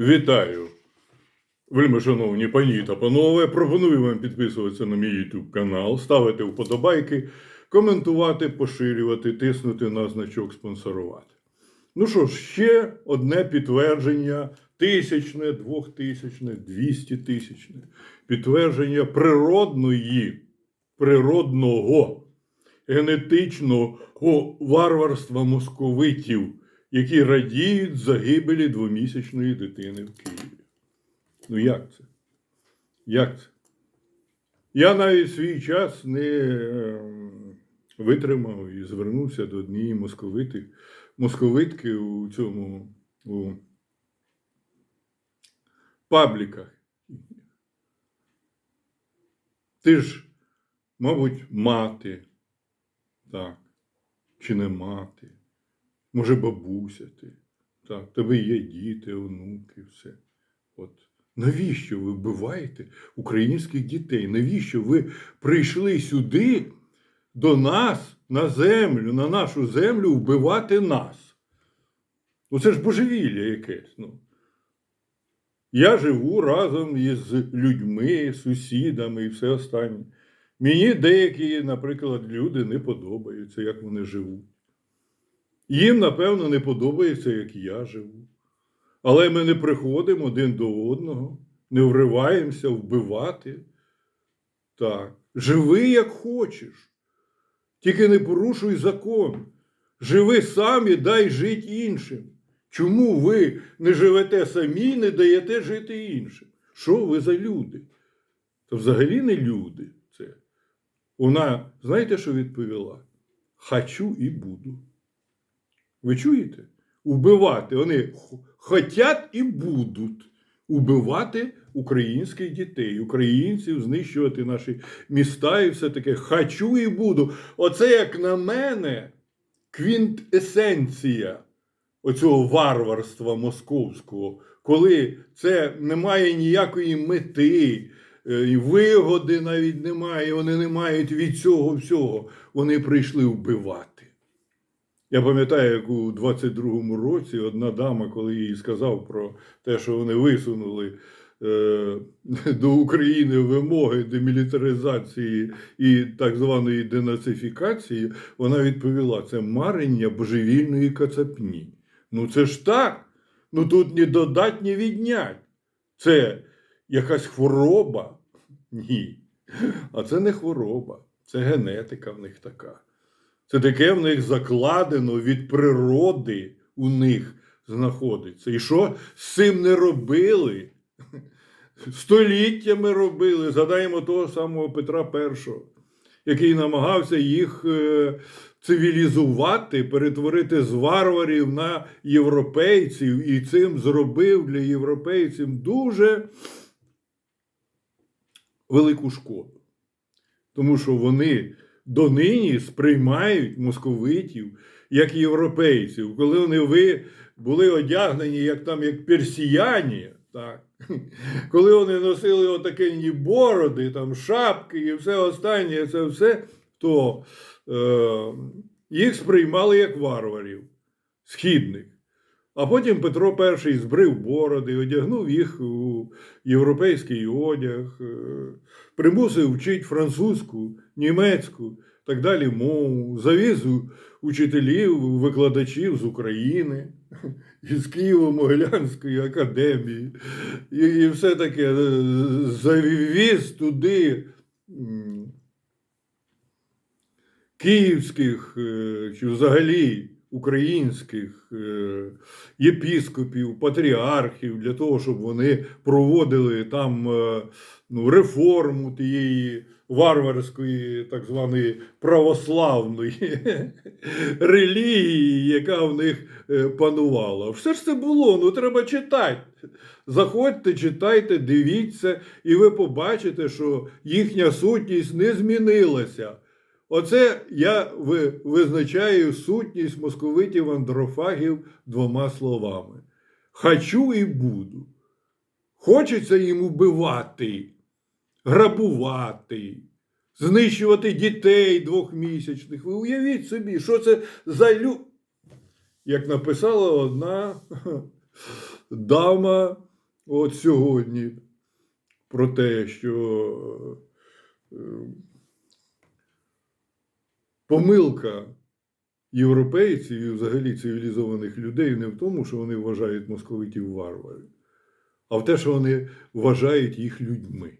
Вітаю! Вельми шановні пані та панове, пропоную вам підписуватися на мій YouTube канал, ставити вподобайки, коментувати, поширювати, тиснути на значок спонсорувати. Ну що ж, ще одне підтвердження тисячне, двохтисячне, двістітисячне. Підтвердження природної, природного, генетичного варварства московитів, які радіють загибелі двомісячної дитини в Києві. Ну як це? Як це? Я навіть свій час не ем, витримав і звернувся до однієї московити, московитки у цьому у пабліках. Ти ж, мабуть, мати, так, чи не мати, може, бабуся ти, так, тебе є діти, онуки, все. От. Навіщо ви вбиваєте українських дітей? Навіщо ви прийшли сюди до нас на землю, на нашу землю вбивати нас? Ну це ж божевілля якесь. Ну. Я живу разом із людьми, сусідами і все останнє. Мені деякі, наприклад, люди не подобаються, як вони живуть. Їм, напевно, не подобається, як я живу. Але ми не приходимо один до одного, не вриваємося вбивати. Так, живи як хочеш. Тільки не порушуй закон. Живи сам і дай жити іншим. Чому ви не живете самі, не даєте жити іншим? Що ви за люди? Це взагалі не люди. Це. Вона, знаєте, що відповіла? Хочу і буду. Ви чуєте? Убивати. Вони хотять і будуть убивати українських дітей, українців, знищувати наші міста і все таке. Хочу і буду. Оце, як на мене, квінтесенція оцього варварства московського, коли це не має ніякої мети. е, і Вигоди навіть немає, вони не мають від цього всього. Вони прийшли вбивати. Я пам'ятаю, як у 22-му році одна дама, коли їй сказав про те, що вони висунули е, до України вимоги демілітаризації і так званої денацифікації, вона відповіла: це марення божевільної кацапні. Ну це ж так. Ну тут ні додать, ні віднять. Це якась хвороба? Ні. А це не хвороба, це генетика в них така. Це таке в них закладено від природи у них знаходиться. І що з цим не робили? Століттями робили. Згадаємо того самого Петра І, який намагався їх е, цивілізувати, перетворити з варварів на європейців, і цим зробив для європейців дуже велику шкоду. Тому що вони донині сприймають московитів як європейців, коли вони ви були одягнені як там як персіяні, так? коли вони носили отакі бороди, там, шапки і все останнє, це все, то е, їх сприймали як варварів, східних. А потім Петро І збрив бороди, одягнув їх у європейський одяг, е, примусив вчити французьку, німецьку, так далі мову, завіз учителів, викладачів з України, із Києво-Могилянської академії, і, і все таке е, завіз туди київських е, чи взагалі українських е, єпіскопів, патріархів для того, щоб вони проводили там е, ну, реформу тієї варварської, так званої православної релігії, яка в них е, панувала. Все ж це було, ну треба читати. Заходьте, читайте, дивіться, і ви побачите, що їхня сутність не змінилася. Оце я визначаю сутність московитів андрофагів двома словами: Хочу і буду. Хочеться їм убивати, грабувати, знищувати дітей двохмісячних. Ви уявіть собі, що це за лю. Як написала одна дама от сьогодні про те, що е, помилка європейців і взагалі цивілізованих людей не в тому, що вони вважають московитів варварів, а в те, що вони вважають їх людьми.